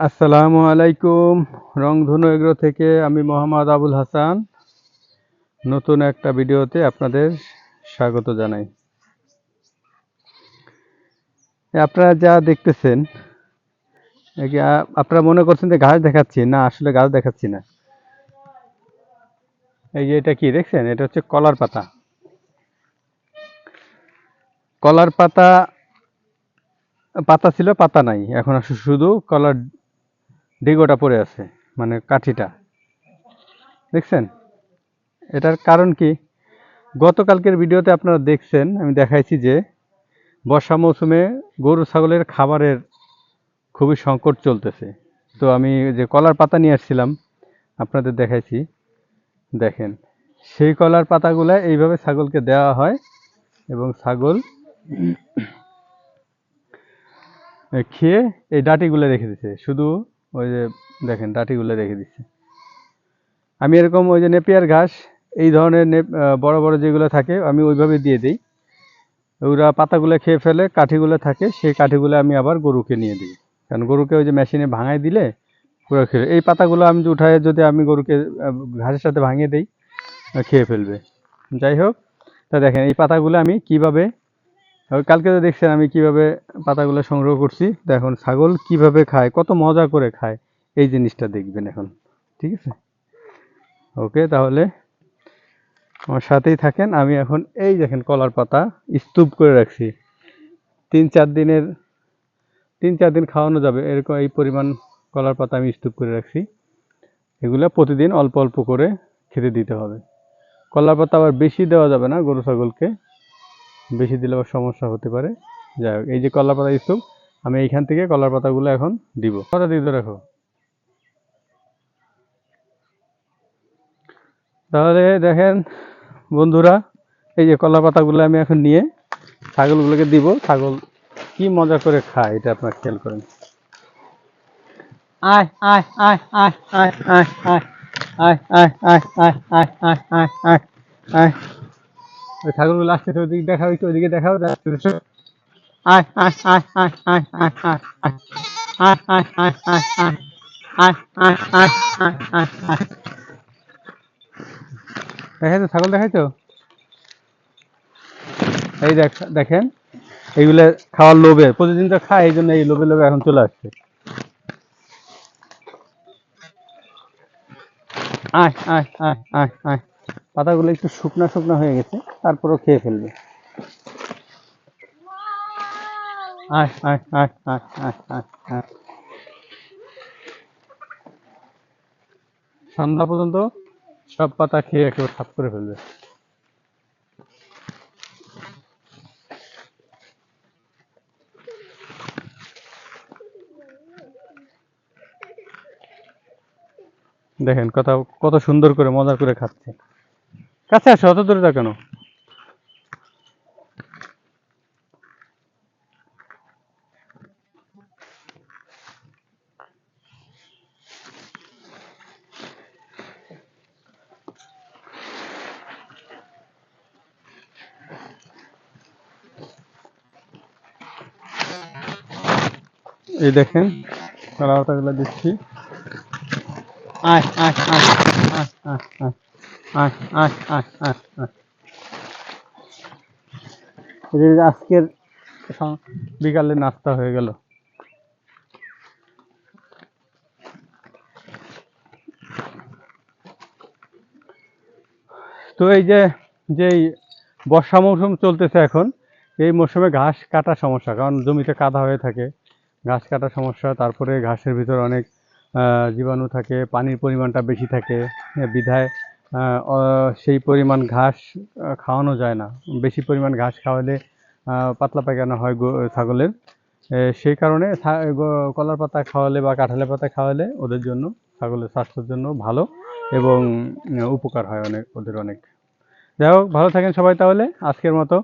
আসসালামু আলাইকুম। রংধনু এগ্রো থেকে আমি মোহাম্মদ আবুল হাসান। নতুন একটা ভিডিওতে আপনাদের স্বাগত জানাই। আপনারা যা দেখতেছেন আপনারা মনে করছেন যে ঘাস দেখাচ্ছি, না, আসলে ঘাস দেখাচ্ছি না। এই যে এটা কি দেখছেন? এটা হচ্ছে কলার পাতা। কলার পাতা পাতা ছিল, পাতা নাই। এখন শুধু কলার ডিগোটা পড়ে আছে মানে কাঠিটা। দেখছেন? এটার কারণ কি? গতকালকের ভিডিওতে আপনারা দেখছেন, আমি দেখাইছি যে বর্ষা মৌসুমে গরু ছাগলের খাবারের খুবই সংকট চলতেছে। তো আমি যে কলার পাতা নিয়ে আসছিলাম, আপনাদের দেখাইছি। দেখেন, সেই কলার পাতাগুলো এইভাবে ছাগলকে দেওয়া হয় এবং ছাগল খেয়ে এই ডাটিগুলো রেখে দিচ্ছে শুধু ওই যে দেখেন ডাটিগুলো রেখে দিচ্ছে। আমি এরকম ওই যে নেপিয়ার ঘাস, এই ধরনের বড় বড় যেগুলো থাকে, আমি ওইভাবে দিয়ে দিই। ওরা পাতাগুলো খেয়ে ফেলে, কাঠিগুলো থাকে, সেই কাঠিগুলো আমি আবার গরুকে নিয়ে দিই। কারণ গরুকে ওই যে মেশিনে ভাঙাই দিলে পুরো খেয়ে, এই পাতাগুলো আমি উঠায় যদি আমি গরুকে ঘাসের সাথে ভাঙিয়ে দিই খেয়ে ফেলবে। যাই হোক, তা দেখেন, এই পাতাগুলো আমি কীভাবে কালকে তো দেখছেন আমি কীভাবে পাতাগুলো সংগ্রহ করছি, দেখুন ছাগল কীভাবে খায়, কত মজা করে খায়, এই জিনিসটা দেখবেন এখন, ঠিক আছে? ওকে, তাহলে আমার সাথেই থাকেন, আমি এখন এই দেখেন কলার পাতা স্তূপ করে রাখছি। তিন চার দিনের, তিন চার দিন খাওয়ানো যাবে, এরকম এই পরিমাণ কলার পাতা আমি স্তূপ করে রাখছি। এগুলো প্রতিদিন অল্প অল্প করে খেতে দিতে হবে। কলার পাতা আবার বেশি দেওয়া যাবে না গরু ছাগলকে বেশি দিলে আবার সমস্যা হতে পারে যাই হোক এই যে কলার পাতা স্তূপ আমি এইখান থেকে কলার পাতাগুলো এখন দিব কথা দিতে রাখো তাহলে দেখেন বন্ধুরা এই যে কলা পাতাগুলো আমি এখন নিয়ে ছাগলগুলোকে দিব ছাগল কি মজা করে খায় এটা আপনার খেয়াল করেন আয় আয় আয় আয় আয় আয় আয় আয় আয় আয় আয় আয় আয় আয় আয় ওই ছাগলগুলো আসতেছে ওইদিকে দেখাও একটু ওইদিকে আসতেছে। আয় আয় আয় আয় আয় আয় আয় আয় আয় ছাগল দেখাইছো এই দেখ দেখেন এইগুলো খাওয়ার লোভে প্রতিদিন তো খায় এই জন্য এই লোভে লোভে এখন চলে আসছে আয় আয় আয় আয় আয় পাতাগুলো একটু শুকনা শুকনা হয়ে গেছে তারপরেও খেয়ে ফেলবে। আয় সন্ধ্যা পর্যন্ত সব পাতা খেয়ে একেবারে সাফ করে ফেলবে। দেখেন কত কত সুন্দর করে মজা করে খাচ্ছে। কাছে আসো, অত দূরে কেন এই দেখেন কলা পাতাগুলো দিচ্ছি আজকের বিকালে নাস্তা হয়ে গেল তো এই যে যেই বর্ষা মৌসুম চলতেছে এখন এই মৌসুমে ঘাস কাটা সমস্যা কারণ জমিতে কাদা হয়ে থাকে ঘাস কাটা সমস্যা, তারপরে ঘাসের ভিতর অনেক জীবাণু থাকে, পানির পরিমাণটা বেশি থাকে বিধায় সেই পরিমাণ ঘাস খাওয়ানো যায় না। বেশি পরিমাণ ঘাস খাওয়ালে পাতলা পায়খানা হয় ছাগলের। সেই কারণে কলার পাতা খাওয়ালে বা কাঁঠালের পাতা খাওয়ালে ওদের জন্য, ছাগলের স্বাস্থ্যের জন্য ভালো এবং উপকার হয় অনেক, ওদের অনেক। যাই হোক, ভালো থাকেন সবাই তাহলে, আজকের মতো।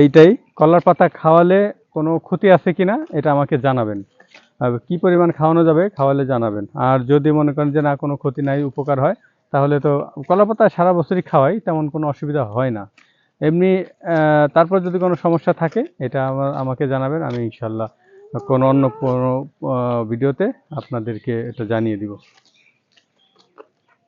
এইটাই, কলার পাতা খাওয়ালে কোনো ক্ষতি আছে কি না এটা আমাকে জানাবেন। কি পরিমাণ খাওয়ানো যাবে, খাওয়ালে জানাবেন। আর যদি মনে করেন যে না, কোনো ক্ষতি নাই, উপকার হয়, তাহলে তো কলা পাতা সারা বছরই খাওয়াই, তেমন কোনো অসুবিধা হয় না। এমনি তারপর যদি কোনো সমস্যা থাকে, এটা আমার, আমাকে জানাবেন, আমি ইনশাল্লাহ কোনো অন্য কোনো ভিডিওতে আপনাদেরকে এটা জানিয়ে দিব।